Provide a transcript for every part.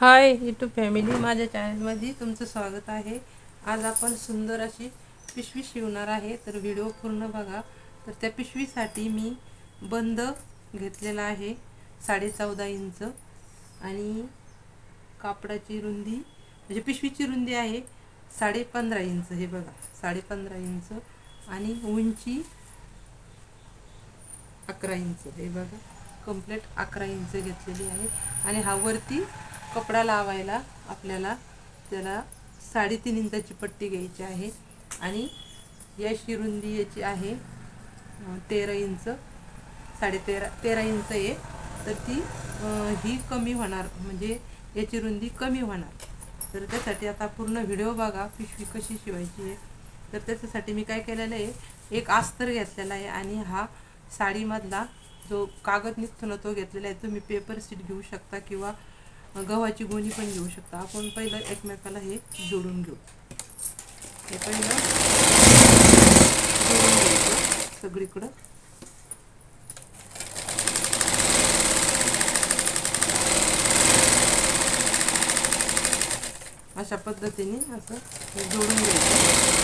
Hi YouTube family माझ्या चॅनलमध्ये तुमचं स्वागत आहे. आज आपण सुंदर अशी पिशवी शिवणार आहे. तर व्हिडिओ पूर्ण बघा. तर त्या पिशवीसाठी मी बंद घेतलेला आहे. साडे चौदा इंच. आणि कापडाची रुंदी म्हणजे पिशवीची रुंदी आहे साडे पंधरा इंच. हे बघा साडे पंधरा इंच. आणि उंची अकरा इंच. हे बघा कंप्लीट अकरा इंच घेतलेली आहे. आणि हा वरती कपडा लावायला आपल्याला त्याला साडेतीन इंचाची पट्टी घ्यायची आहे. आणि याची रुंदी याची आहे तेरा इंच साडेतेरा तेरा इंच आहे. तर ती ही कमी होणार म्हणजे याची रुंदी कमी होणार. तर त्यासाठी आता पूर्ण व्हिडिओ बघा पिशवी कशी शिवायची आहे. तर त्याच्यासाठी मी काय केलेलं आहे एक आस्तर घेतलेला आहे आणि हा साडीमधला जो कागद निघतो ना तो घेतलेला आहे तुम्ही पेपर सीट घेऊ शकता किंवा गव्हाची गोणी पण घेऊ शकता. आपण पहिलं एकमेकाला हे जोडून घेऊ. हे पहिलं जोडून घ्यायचं सगळीकडं. अशा पद्धतीने असं जोडून घ्यायचं.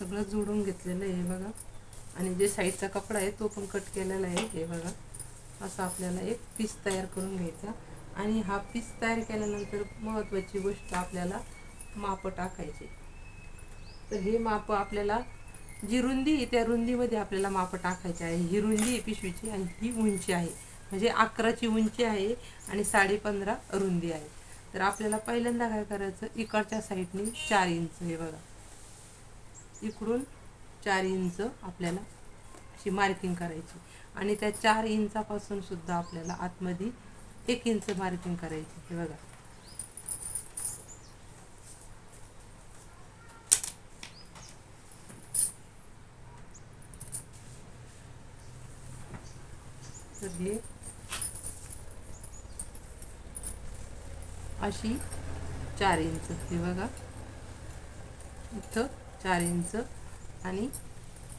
सगळं जोडून घेतलेलं आहे बघा. आणि जे साईडचा कपडा आहे तो पण कट केलेला आहे हे बघा. असा आपल्याला एक पीस तयार करून घ्यायचा. आणि हा पीस तयार केल्यानंतर महत्त्वाची गोष्ट आपल्याला माप टाकायची. तर हे माप आपल्याला जी रुंदी आहे त्या रुंदीमध्ये आपल्याला माप टाकायची आहे. ही रुंदी आहे पिशवीची आणि ही उंची आहे. म्हणजे अकराची उंची आहे आणि साडे पंधरा रुंदी आहे. तर आपल्याला पहिल्यांदा काय करायचं? इकडच्या साईडने चार इंच हे बघा. इकडून चार इंच आपल्याला अशी मार्किंग करायची. आणि त्या चार इंचापासून सुद्धा आपल्याला आतमध्ये एक इंच मार्किंग करायची. हे बघा. तर हे अशी चार इंच. हे बघा. इथं चार इंच आणि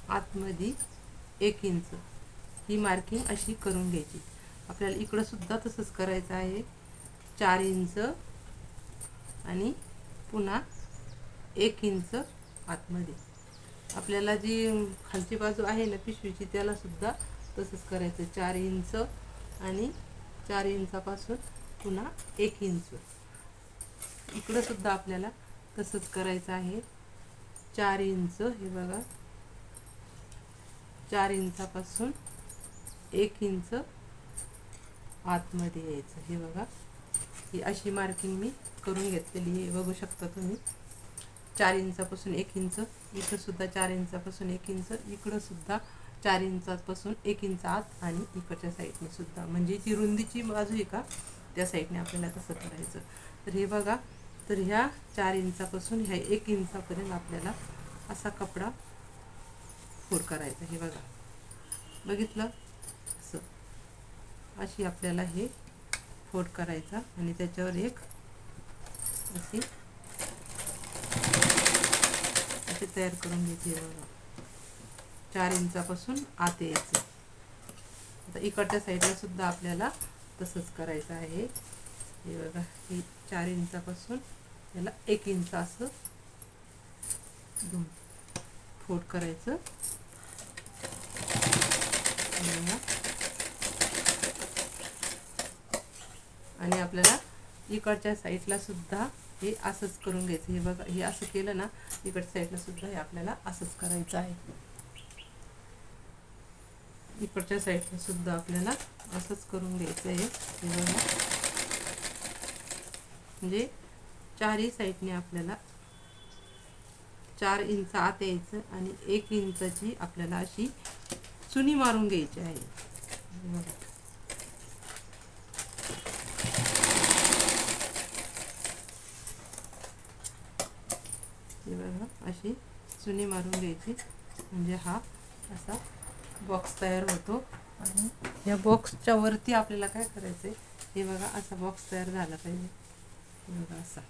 आतमध्ये एक इंच ही मार्किंग अशी करून घ्यायची. आपल्याला इकडंसुद्धा तसंच करायचं आहे. चार इंच आणि पुन्हा एक इंच आतमध्ये. आपल्याला जी खालची बाजू आहे ना पिशवीची त्यालासुद्धा तसंच करायचं. चार इंच आणि चार इंचापासून पुन्हा एक इंच. इकडंसुद्धा आपल्याला तसंच करायचं आहे. चार इंच हे बघा. चार इंचापासून एक इंच आतमध्ये यायचं हे बघा. ही अशी मार्किंग मी करून घेतलेली आहे बघू शकता तुम्ही. चार इंचापासून एक इंच इथंसुद्धा चार इंचापासून एक इंच इकडंसुद्धा चार इंचापासून एक इंच आत आणि इकडच्या साईडने सुद्धा. म्हणजे जी रुंदीची बाजू आहे का त्या साईडने आपल्याला तसं करायचं. तर हे बघा तर ह्या चार इंचापासून ह्या एक इंचापर्यंत आपल्याला असा कपडा फोड करायचा हे बघा. बघितलं? असं. अशी आपल्याला हे फोड करायचा आणि त्याच्यावर एक अशी असे तयार करून घ्यायची बघा. चार इंचापासून आत यायचं. आता इकडच्या साईडला सुद्धा आपल्याला तसंच करायचं आहे. हे बघा. हे चार इंचापासून याला एक इंच असं फोट फोड करायचं. आणि आपल्याला इकडच्या साईडला सुद्धा हे असंच करून घ्यायचं. हे बघा हे असं केलं ना इकडच्या साईडला सुद्धा हे आपल्याला असंच करायचं आहे. इकडच्या साईडला सुद्धा आपल्याला असंच करून घ्यायचं आहे. हे बघा. म्हणजे चारही साईडने आपल्याला चार इंच आत यायचं आणि एक इंचाची आपल्याला अशी चुनी मारून घ्यायची आहे. हे बघा. बघा अशी चुनी मारून घ्यायची. म्हणजे हा असा बॉक्स तयार होतो. आणि या बॉक्सच्या वरती आपल्याला काय करायचं आहे हे बघा असा बॉक्स तयार झाला पाहिजे. हे बघा असा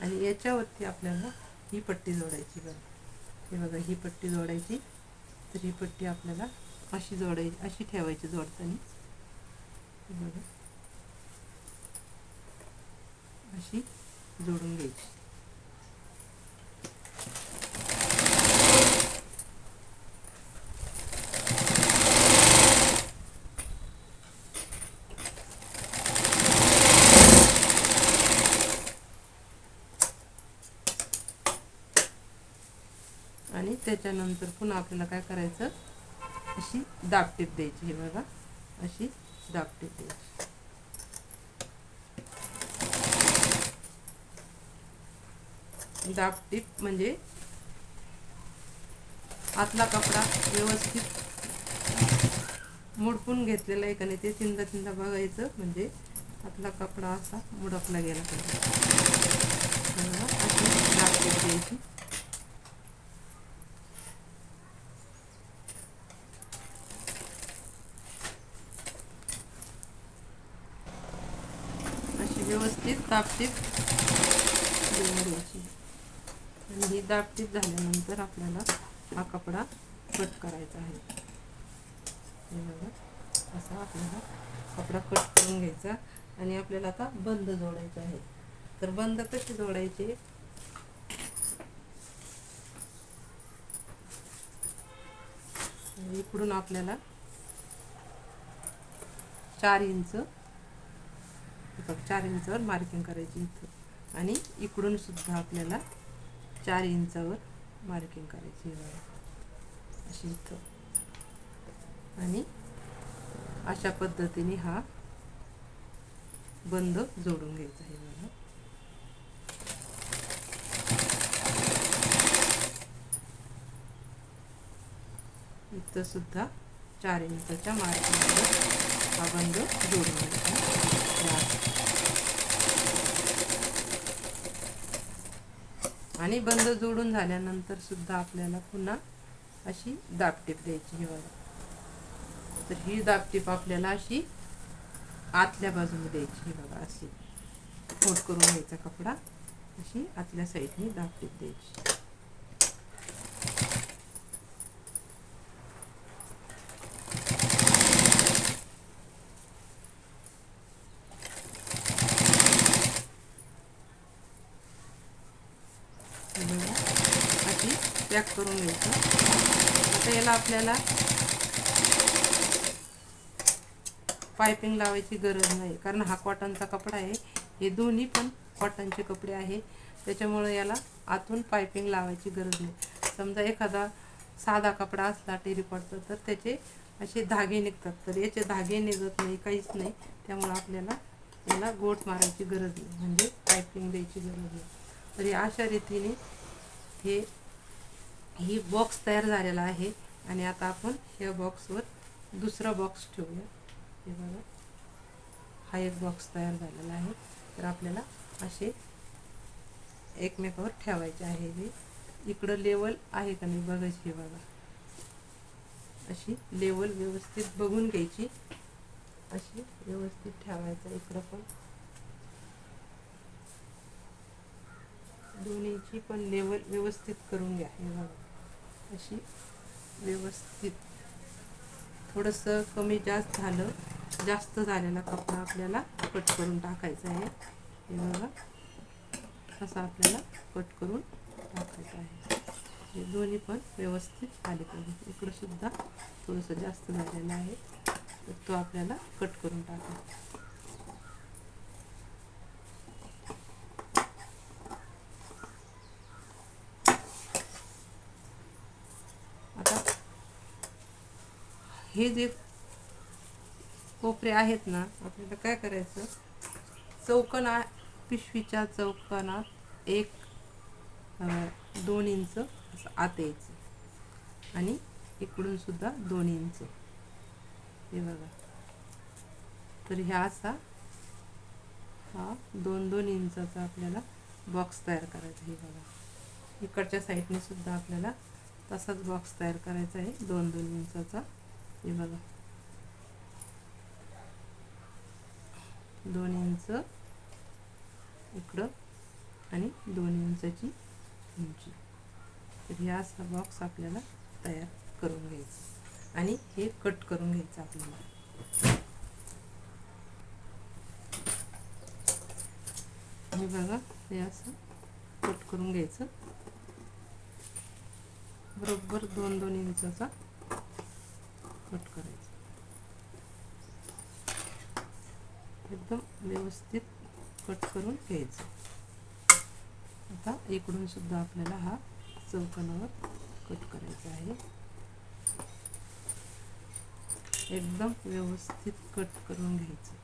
आणि याच्यावरती आपल्याला ही पट्टी जोडायची बघा. हे बघा ही पट्टी जोडायची. तर ही पट्टी आपल्याला अशी जोडायची अशी ठेवायची जोडताना. हे बघा. अशी जोडून घ्यायची आणि त्याच्यानंतर पुन्हा आपल्याला काय करायचं? अशी दाबटीप द्यायची हे बघा. अशी दाबटीप द्यायची. दाबटीप म्हणजे आतला कपडा व्यवस्थित मुडपून घेतलेला आहे का नाही ते तीनदा तीनदा बघायचं. म्हणजे आतला कपडा असा मुडपला गेला पाहिजे. दाबटीप द्यायची अशी व्यवस्थित दाबटीप देऊन द्यायची आणि ही दाबटीप झाल्यानंतर आपल्याला हा कपडा कट करायचा आहे. हे बघा असा आपल्याला कपडा कट करून घ्यायचा आणि आपल्याला आता बंद जोडायचा आहे. तर बंद कसे जोडायचे? इकडून आपल्याला चार इंच बघ चार इंचावर मार्किंग करायची इथं. आणि इकडून सुद्धा आपल्याला चार इंचावर मार्किंग करायची अशी इथं. आणि अशा पद्धतीने हा बंद जोडून घ्यायचा आहे बघा. इथं सुद्धा चार इंचाच्या मार्किंगवर हा बंद जोडून घ्यायचा आणि बंद जोडून झाल्यानंतर सुद्धा आपल्याला पुन्हा अशी दापटीप द्यायची ही बघा. तर ही दापटीप आपल्याला अशी आतल्या बाजूने द्यायची ही बघा अशी. फोट करून घ्यायचा कपडा. अशी आतल्या साईडने दापटीप द्यायची हे बघा, अशी पॅक करून घ्यायचं. आता याला आपल्याला पायपिंग लावायची गरज नाही कारण हा कॉटनचा कपडा आहे. हे दोन्ही पण कॉटनचे कपडे आहे. त्याच्यामुळे याला आतून पायपिंग लावायची गरज नाही. समजा एखादा साधा कपडा असला टेरिकॉटचा तर त्याचे असे धागे निघतात. तर याचे धागे निघत नाही काहीच नाही. त्यामुळे आपल्याला याला गोट मारायची गरज नाही. म्हणजे पायपिंग द्यायची गरज नाही. तर हे अशा रीतीने हे ही बॉक्स तयार झालेला आहे. आणि आता आपण ह्या बॉक्सवर दुसरा बॉक्स ठेवूया. हे बघा. हा एक बॉक्स तयार झालेला आहे. तर आपल्याला असे एकमेकावर ठेवायचे आहे हे. इकडं लेवल आहे का नाही बघायची हे बघा. अशी लेवल व्यवस्थित बघून घ्यायची. अशी व्यवस्थित ठेवायचं इकडं पण. दोन्हीची पण लेवल व्यवस्थित करून घ्या. हे बघा. अशी व्यवस्थित. थोडंसं कमी जास्त झालं जास्त झालेला कपडा आपल्याला कट करून टाकायचा आहे. हे बघा असा आपल्याला कट करून टाकायचं आहे. हे दोन्ही पण व्यवस्थित आले पाहिजे इकडंसुद्धा थोडंसं जास्त झालेलं आहे तर तो आपल्याला कट करून टाकायचा आता हे जे कोपरे आहेत ना आपल्याला काय करायचं? चौकना पिशवीच्या चौकनात एक दोन इंच असं आत यायचं. आणि इकडून सुद्धा दोन इंच. हे बघा. तर ह्या असा हा दोन दोन इंचाचा आपल्याला बॉक्स तयार करायचा हे बघा. इकडच्या साईडने सुद्धा आपल्याला तसाच बॉक्स तयार करायचा आहे. दोन दोन इंचाचा हे बघा दोन इंच इकडं आणि दोन इंचाची उंची. तर ह्या असा बॉक्स आपल्याला तयार करून घ्यायचा. आणि हे कट करून घ्यायचं आपल्याला. हे बघा हे असं कट करून घ्यायचं. बरोबर दोन दोन इंचाचा कट करायचं. एकदम व्यवस्थित कट करून घ्यायचं. आता इकडून सुद्धा आपल्याला हा चौकणावर कट करायचा आहे. एकदम व्यवस्थित कट करून घ्यायचं.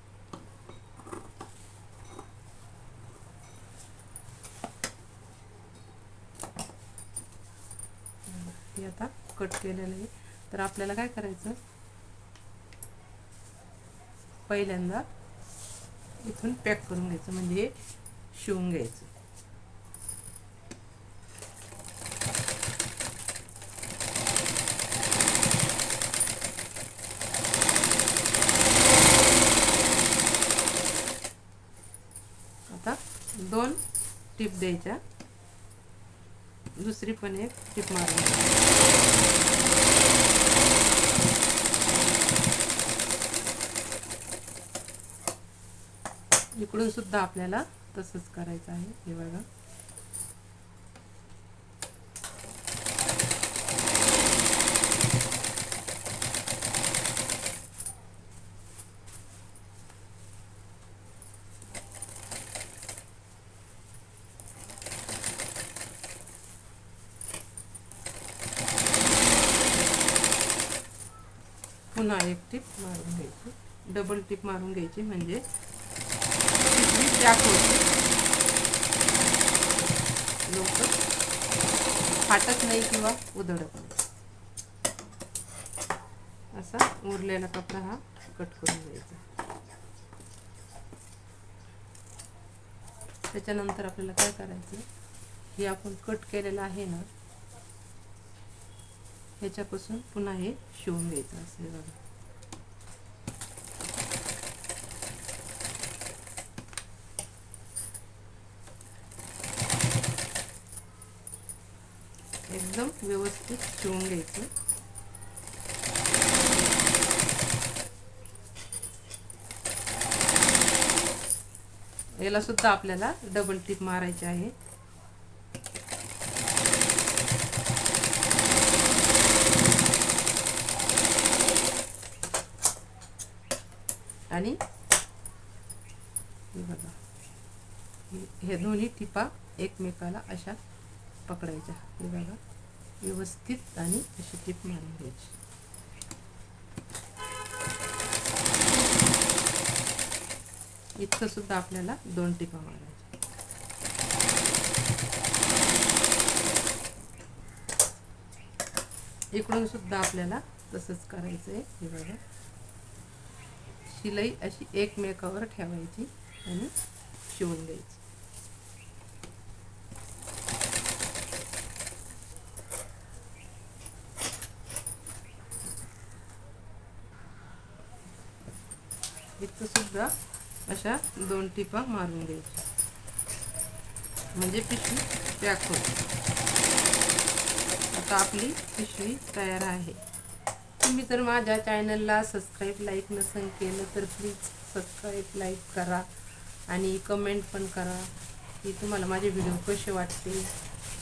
आता कट केलेलं आहे. तर आपल्याला काय करायचं? पहिल्यांदा इथून पॅक करून घ्यायचं म्हणजे हे शिवून घ्यायचं. आता दोन टिप द्यायच्या. दुसरी पण एक टिप मारून. इकडून सुद्धा आपल्याला तसंच करायचं आहे हे बघा. पुन्हा एक टिप मारून घ्यायची. डबल टिप मारून घ्यायची म्हणजे पिशवी लवकर फाटत नाही किंवा उधळत नाही. असा उरलेला कपडा हा कट करून घ्यायचा. त्याच्यानंतर आपल्याला काय करायचं? हे आपण कट केलेलं आहे ना ह्याच्यापासून पुन्हा हे शिवून घ्यायचं असेल बघा. एकदम व्यवस्थित शिवून घ्यायचं. याला सुद्धा आपल्याला डबल टिप मारायची आहे. आणि हे बघा. हे- दोन्ही टिपा एकमेकाला अशा पकडायच्या. हे बघा. व्यवस्थित आणि अशी टीप मारून घ्यायची. इतकं सुद्धा आपल्याला दोन टिपा मारायच्या. इकडून सुद्धा आपल्याला तसंच करायचं आहे हे बघा. शिलाई अशी एकमेकावर ठेवायची आणि शिवून द्यायची. इथं सुद्धा अशा दोन टिपा मारून घ्यायच्या. म्हणजे पिशवी पॅक होते आता आपली पिशवी तयार आहे. तुम्ही जर माझ्या चॅनलला सबस्क्राईब लाईक नसेल केलं तर प्लीज सबस्क्राईब लाईक करा आणि कमेंट पण करा. की तुम्हाला माझे व्हिडिओ कसे वाटते?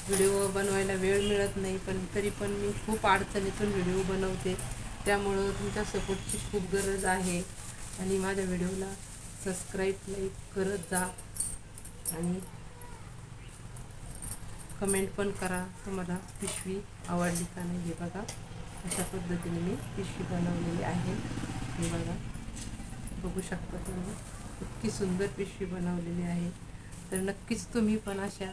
व्हिडिओ बनवायला वेळ मिळत नाही पण तरी पण मी खूप अडचणीतून व्हिडिओ बनवते. त्यामुळं तुमच्या सपोर्टची खूप गरज आहे. आणि माझ्या व्हिडिओला सबस्क्राईब लाईक करत जा. आणि कमेंट पण करा. तुम्हाला पिशवी आवडली का नाही हे बघा. अशा पद्धतीने मी पिशवी बनवलेली आहे. हे बघा. बघू शकता तुम्ही. इतकी सुंदर पिशवी बनवलेली आहे. तर नक्कीच तुम्ही पण अशा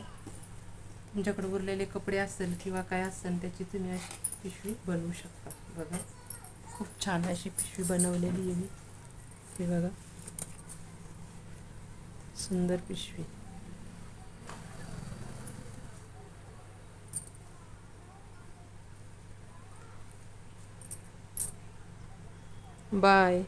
तुमच्याकडे उरलेले कपडे असेल किंवा काय असेल त्याची तुम्ही अशी पिशवी बनवू शकता. बघा. खूप छान अशी पिशवी बनवलेली आहे. मी हे बघा. सुंदर पिशवी. Bye.